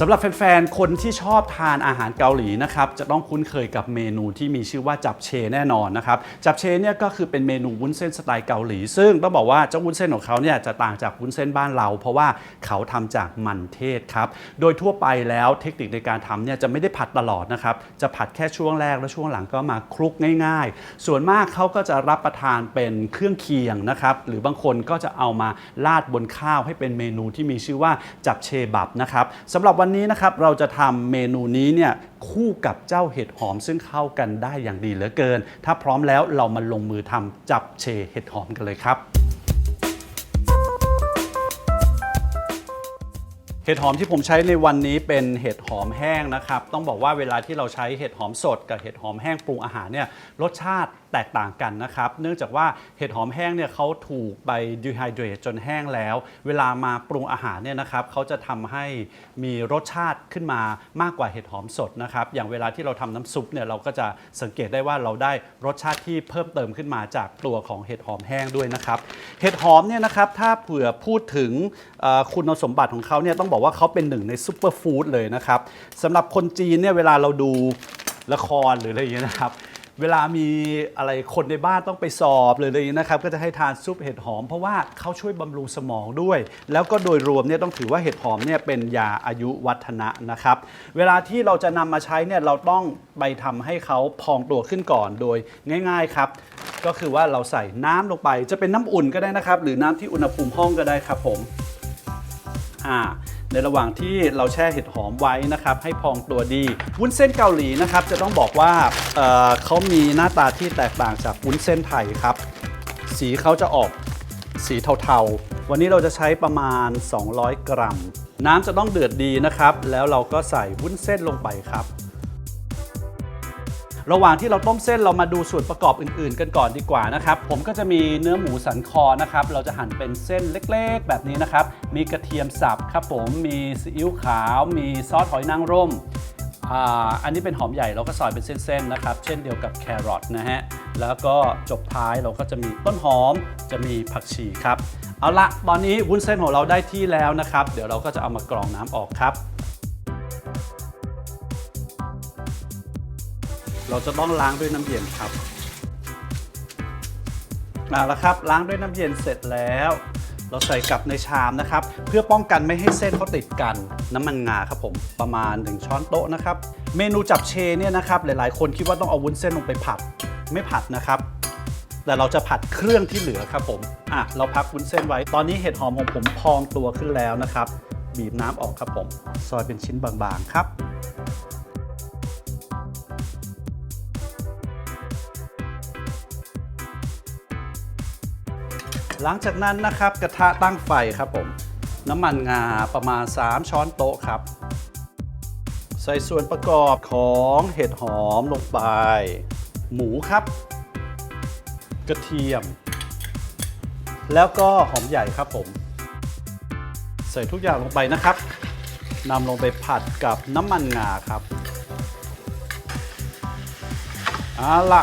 สำหรับแฟนๆ คนที่ชอบทานอาหารเกาหลีนะครับจะต้องคุ้นเคยกับเมนูที่มีชื่อว่าจับเชแน่นอนนะครับจับเชเนี่ยก็คือเป็นเมนูวุ้นเส้นสไตล์เกาหลี ซึ่งต้องบอกว่าเจ้าวุ้นเส้นของเขาเนี่ยจะต่างจากวุ้นเส้นบ้านเรา เพราะว่าเขาทำจากมันเทศครับโดยทั่วไปแล้วเทคนิคในการทำเนี่ยจะไม่ได้ผัดตลอดนะครับจะผัดแค่ช่วงแรกแล้วช่วงหลังก็มาคลุกง่าย ๆ ส่วนมากเขาก็จะรับประทานเป็นเครื่องเคียงนะครับหรือบางคนก็จะเอามาราดบนข้าวให้เป็นเมนูที่มีชื่อว่าจับเชบับนะครับสำหรับวันนี้นะครับเราจะทำเมนูนี้เนี่ยคู่กับเจ้าเห็ดหอมซึ่งเข้ากันได้อย่างดีเหลือเกิน ถ้าพร้อมแล้วเรามาลงมือทำจับเชเห็ดหอมกันเลยครับ เห็ดหอมที่ผมใช้ในวันนี้เป็นเห็ดหอมแห้งนะครับ ต้องบอกว่าเวลาที่เราใช้เห็ดหอมสดกับเห็ดหอมแห้งปรุงอาหารเนี่ยรสชาติแตกต่างกันนะครับ เนื่องจากว่าเห็ดหอมแห้งเนี่ยเขาถูกไปดีไฮเดรตจนแห้งแล้ว เวลามาปรุงอาหารเนี่ยนะครับเขาจะทำให้มีรสชาติขึ้นมามากกว่าเห็ดหอมสดนะครับ อย่างเวลาที่เราทำน้ำซุปเนี่ยเราก็จะสังเกตได้ว่าเราได้รสชาติที่เพิ่มเติมขึ้นมาจากตัวของเห็ดหอมแห้งด้วยนะครับ เห็ดหอมเนี่ยนะครับถ้าเผื่อพูดถึงคุณสมบัติของเขาเนี่ยต้องบอกว่าเขาเป็นหนึ่งในซูเปอร์ฟู้ดเลยนะครับสำหรับคนจีนเนี่ยเวลาเราดูละครหรืออะไรอย่างเงี้ยนะครับ เวลามีอะไรคนในบ้านต้องไปสอบหรือะไรอย่างเงี้ยนะครับ ก็จะให้ทานซุปเห็ดหอม เพราะว่าเขาช่วยบำรุงสมองด้วย แล้วก็โดยรวมเนี่ยต้องถือว่าเห็ดหอมเนี่ยเป็นยาอายุวัฒนะนะครับ เวลาที่เราจะนำมาใช้เนี่ยเราต้องไปทำให้เขาพองตัวขึ้นก่อนโดยง่าย ๆครับ ก็คือว่าเราใส่น้ำลงไป จะเป็นน้ำอุ่นก็ได้นะครับ หรือน้ำที่อุณหภูมิห้องก็ได้ครับผมอ่า ในระหว่างที่เราแช่เห็ดหอมไว้นะครับให้พองตัวดี วุ้นเส้นเกาหลีนะครับจะต้องบอกว่าเเขามีหน้าตาที่แตกต่างจากวุ้นเส้นไทยครับ สีเขาจะออกสีเทาๆ วันนี้เราจะใช้ประมาณ 200 กรัม น้ำจะต้องเดือดดีนะครับ แล้วเราก็ใส่วุ้นเส้นลงไปครับ ระหว่างที่เราต้มเส้นเรามาดูส่วนประกอบอื่น ๆ กันก่อนดีกว่านะครับ ผมก็จะมีเนื้อหมูสันคอนะครับ เราจะหั่นเป็นเส้นเล็กๆ แบบนี้นะครับ มีกระเทียมสับครับผม มีซีอิ๊วขาว มีซอสหอยนางรมอันนี้เป็นหอมใหญ่เราก็ซอยเป็นเส้นๆนะครับ เช่นเดียวกับแครอทนะฮะ แล้วก็จบท้ายเราก็จะมีต้นหอม จะมีผักชีครับ เอาละตอนนี้วุ้นเส้นของเราได้ที่แล้วนะครับ เดี๋ยวเราก็จะเอามากรองน้ำออกครับ เราจะต้องล้างด้วยน้ำเย็นครับเอาละครับล้างด้วยน้ำเย็นเสร็จแล้ว เราใส่กลับในชามนะครับ เพื่อป้องกันไม่ให้เส้นเขาติดกันน้ำมันงาครับผมประมาณ1ช้อนโต๊ะนะครับ เมนูจับเชเนี่ยนะครับหลายๆ คนคิดว่าต้องเอาวุ้นเส้นลงไปผัดไม่ผัดนะครับแต่เราจะผัดเครื่องที่เหลือครับผมอะเราพักวุ้นเส้นไว้ ตอนนี้เห็ดหอมของผมพองตัวขึ้นแล้วนะครับ บีบน้ำออกครับผม ซอยเป็นชิ้นบางๆครับ หลังจากนั้นนะครับกระทะตั้งไฟครับผม น้ำมันงาประมาณ 3 ช้อนโต๊ะครับ ใส่ส่วนประกอบของเห็ดหอมลงไป หมูครับ กระเทียม แล้วก็หอมใหญ่ครับผม ใส่ทุกอย่างลงไปนะครับนำลงไปผัดกับน้ำมันงาครับเอาละ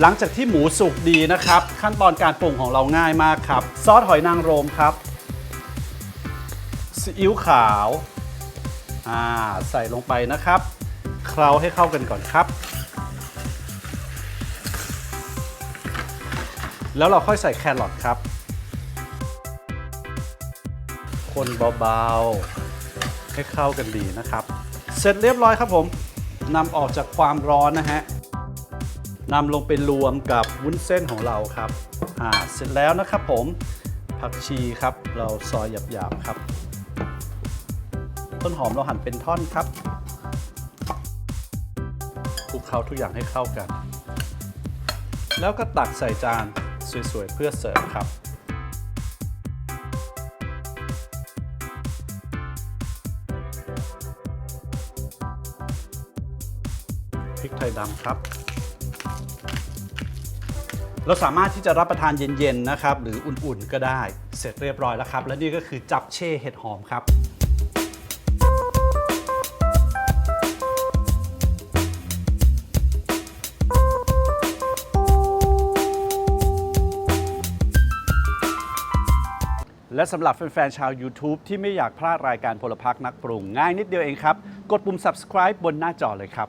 หลังจากที่หมูสุกดีนะครับ ขั้นตอนการปรุงของเราง่ายมากครับ ซอสหอยนางรมครับซีอิ๊วขาวอ่าใส่ลงไปนะครับ เคล้าให้เข้ากันก่อนครับ แล้วเราค่อยใส่แครอทครับ คนเบาๆ ให้เข้ากันดีนะครับ เสร็จเรียบร้อยครับผมนำออกจากความร้อนนะฮะ นำลงไปรวมกับวุ้นเส้นของเราครับอ่าเสร็จแล้วนะครับผมผักชีครับ เราซอยหยาบๆครับ ต้นหอมเราหั่นเป็นท่อนครับคลุกเคล้าทุกอย่างให้เข้ากัน แล้วก็ตักใส่จานสวยๆ เพื่อเสิร์ฟครับพริกไทยดำครับ เราสามารถที่จะรับประทานเย็นๆนะครับหรืออุ่นๆก็ได้เสร็จเรียบร้อยแล้วครับ และนี่ก็คือจับเช่เห็ดหอมครับและสำหรับแฟนๆ ชาว YouTube ที่ไม่อยากพลาดรายการพลพักนักปรุง ง่ายนิดเดียวเองครับ กดปุ่ม subscribe บนหน้าจอเลยครับ